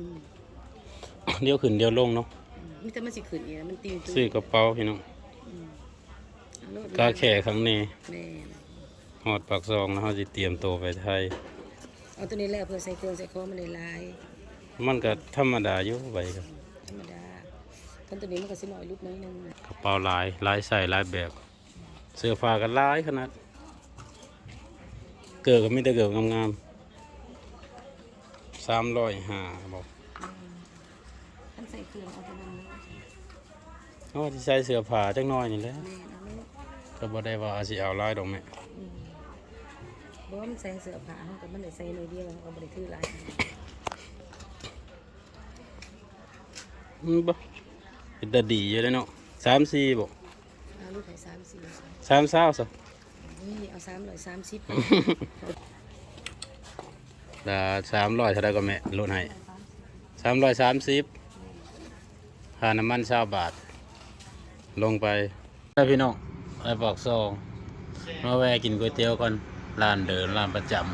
อืมเดี๋ยวขึ้นเดี๋ยวลงเนาะมีแต่มันสิขึ้นอีกแล้วมันติวซื้อกระเป๋าพี่น้องเอาโลดกาแข่ครั้งนี้แม่นหอดปากซองแล้วเราจะเตรียมตัวไปไทย เอาตัวนี้แหละเพื่อใส่เครื่องใส่ของมันหลาย มันก็ธรรมดาอยู่ไปครับๆธรรมดาคันตัวนี้มันก็สิน้อยลูกน้อยหนึงกระเป๋าหลายหลายใส่หลายแบบ เสื้อผ้าก็หลายขนาด เกิดก็มีแต่เกิดงามๆ สามร้อยห้าบอกคันใส่เครื่องเอาตัวนั้นเลยเอาว่าที่ใส่เสื้อผ้าจักหน้อยนี่แหละแม่นเอาโลดก็บ่ได้ว่าสิเอาหลายดอกแม่อืมบ่ว่ามันใส่เสื้อผ้าเฮาก็มันได้ใส่หน่อยเดียวเฮาก็บ่ได้ถือหลายอืมบ่เป็นตาดีอยู่เลยเนาะสามสี่บ่เอาลูกให้3 4สามเศร้าซะ นี่เอา330ดาสามร้อยเท่าไรก็แม่ลดให้สามร้อยสามสิบค่าน้ำมันเช้าบาท ลงไปไปพี่น้องไปบอกซองมาแวะกินก๋วยเตี๋ยวก่อนร้านเดินร้านประจำ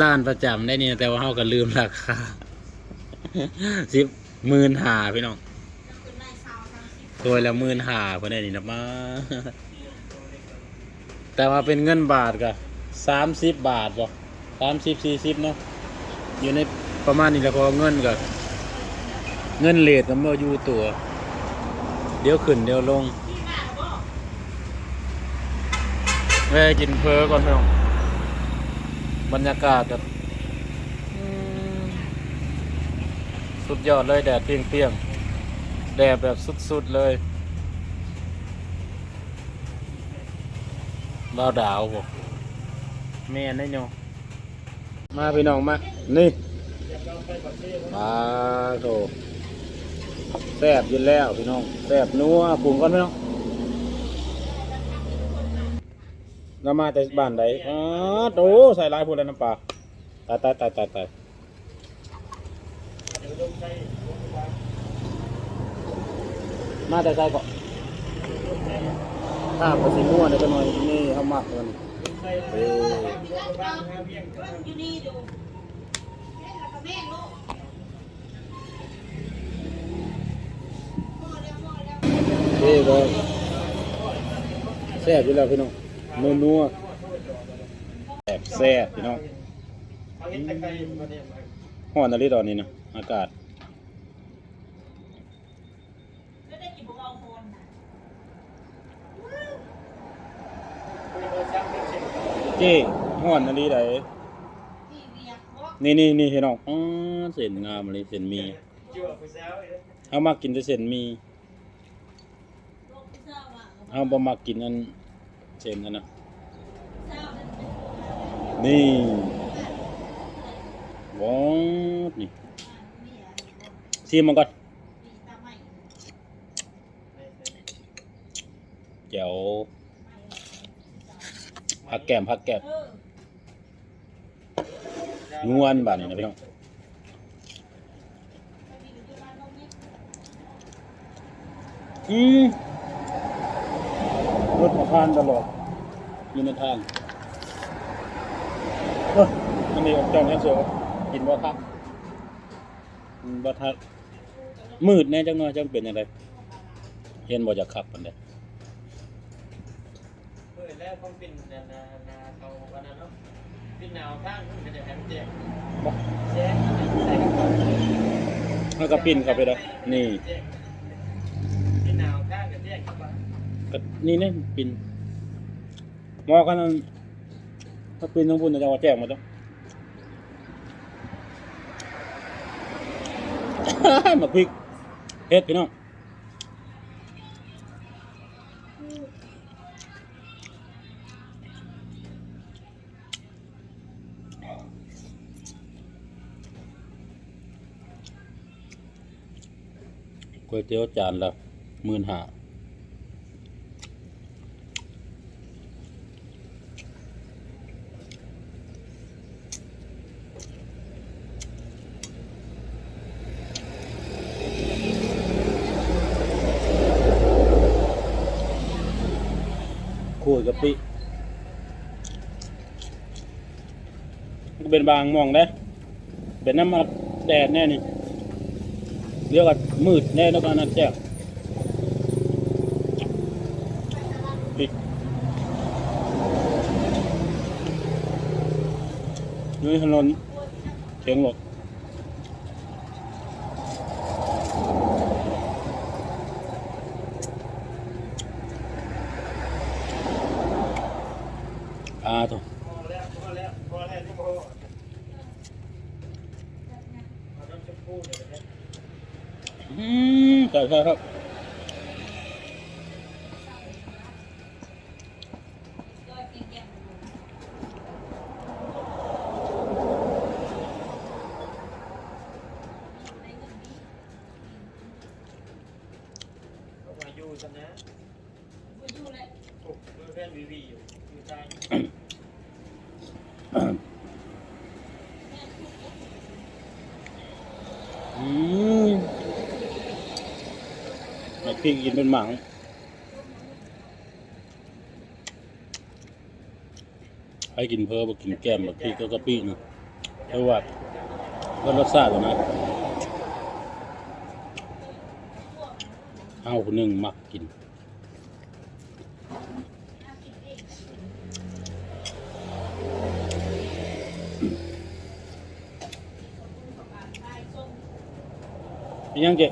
ร้านประจำได้นี่แต่ว่าเขาก็ลืมราคาสิบหมื่นหาพี่น้องตัวละหมื่นหาเพื่อนได้นี่นะมา แต่ว่าเป็นเงินบาทก็สามสิบบาทบ่สามสิบสี่สิบเนาะอยู่ในประมาณนี้แหละพอเงินก็เงินเลทก็เมื่ออยู่ตัว เดี๋ยวขึ้นเดี๋ยวลงแวะกินเพอก่อนพี่องบรรยากาศแบบสุดยอดเลยแดดเปรี้ยงๆแดดแบบสุดๆเลย บ่าวดาวบ่แม่นได้เนาะมาพี่น้องมา นี่มาโถแซ่บอยินแล้วพี่น้องแซ่บนัวปรุงก่อนพี่น้องเรามาแต่บ้านใดอ๋อโตใส่หลายพูดแล้วน้ำปลาตายตายตายตายตายมาแต่ใส่ก่อนข้ามไปสีม่วงเดี๋ยก็หน่อยนี่เขามักกันเออนี่ก็แซ่บอยู่แล้วพี่น้องนัวนัวแซ่บแซ่บพี่น้องห้อนอะไรตอนนี้นะอากาศ เจ้ห้อนอะไรไหนนี่นี่นี่พี่น้ออ๋อเส้นงามเลยเส้นมีเอามากินแต่เส้นมีเอาบะมากินอันเชนนั่นนะนี่ว้าวนี่ซีมันก่อนเจียว ผักแก้มผักแก้มนวลบาดนี่นะพี่น้องอืมรถมาผ่านตลอดอยู่ในทางเอ้ออันนี้จองแค่เสือกินบ่ทักอืมบ่ทักมืดแน่จังหน่อยจังเป็นอะไรเห็นบ่จะขับมันเด้เปิดแล้วต้องปิ่นนานานาเขาวันนั้นเนาะปิ่นหนาวข้างมันก็จะแหมเจ็บบ่แจ้งใส่กระเป๋าเฮาก็ปิ้นเข้าไปเด้อนี่ปิ่นหนาวข้างกันแจ้งเข้าไปก็นี่นี่ปิ้นหมอกันนั่นถ้าปิ้นต้องพุ่นจะว่าแจ้งหมดจ้ะมาพริกเฮ็ดพี่น้อง ก๋วยเตี๋ยวจานละหมื่นห้าขวดกะปิก็เป็นบางมองได้เป็นน้ำมันแดดแน่นี่ เรียกว่ามืดแน่แล้วก็นัดแจ้งอีกนี่ถนนเชียงหลกอ่าตัวพอแล้วพอแล้วพอแล้ว อาน้ำชมพูเดี๋ยวนะอืมใช่ใช่ครับเอามาอยู่ซะนะโอ้เพื่อนวีวีอยู่อยู่ใต้ อืมไม่ พริกกินเป็นหมังให้กินเพิ่มกินแก้มแบบพริกก็กะปินะเพราะว่าก็รสชาติอะนะเอาคนหนึ่งมักกินเป็นยังเจ๊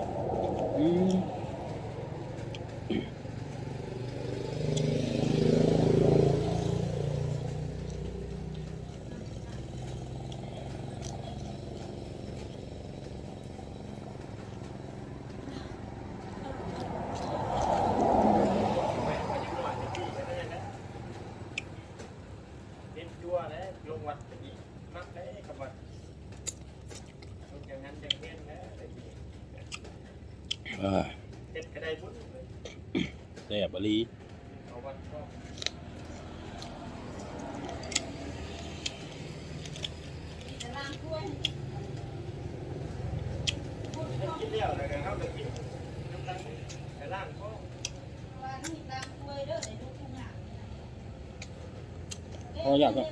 อืมอ่าแซ่บบะลีพออยากก็อืมอ่าจ้ะ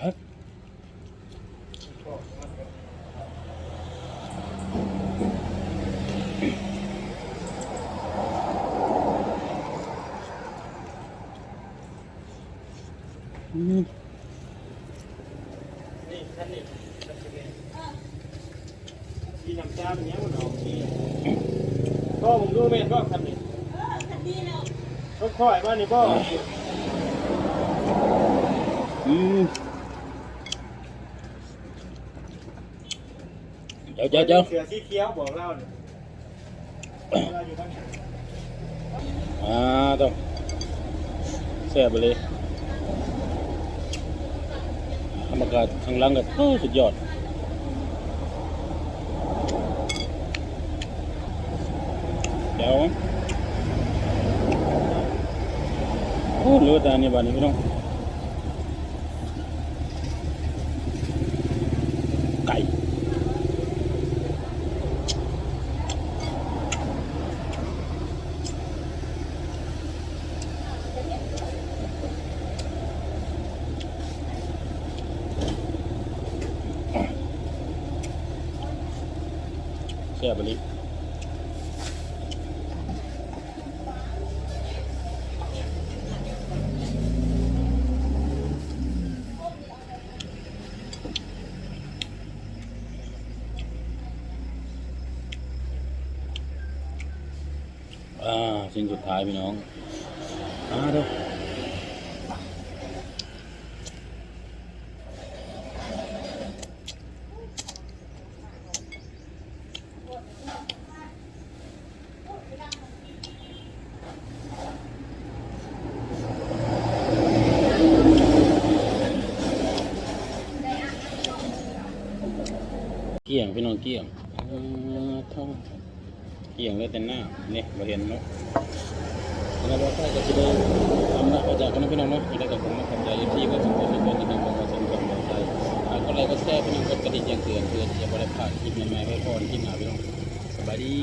ครับ อืม นี่ท่านนี่ท่านนี่ที่น้ำตาเป็นยังมันออกที่ ก็ผมดูแม่นก็ท่านนี่ก็ค่อยมานี่บ่อืมเจ้าเจ้าเจ้าเสือสีเขียวบอกเล่าเนี่ยเราอยู่ข้างหลังอ่าต้องแซ่บไปเลยธรรมกาศข้างหล่างก็โอ้สุดยอด ดี๋ยวโอ้เหลือแต่อันนี้บ้านนี้พี่น้องไก่แซ่บไปเลย สิ้นสุดท้ายพี่น้องมาดูเกี่ยงพี่น้องเกี่ยงทอง เกี่ยงเลยแต่หน้าเนี่ยเราเห็นเนาะแล้วเราก็จะได้ทำหน้าประจากันพี่น้องเนาะได้กับผมมาทำใจที่ว่าสมควรณ์สมบูรณ์ที่ทำมาสมบูรณ์สมใจอ่าก็เลยก็แชร์พี่น้องกดกระดิ่งเตือนเพื่อที่จะบริพลาดคลิปใหม่ๆให้พรที่มาพี่น้องสบายดี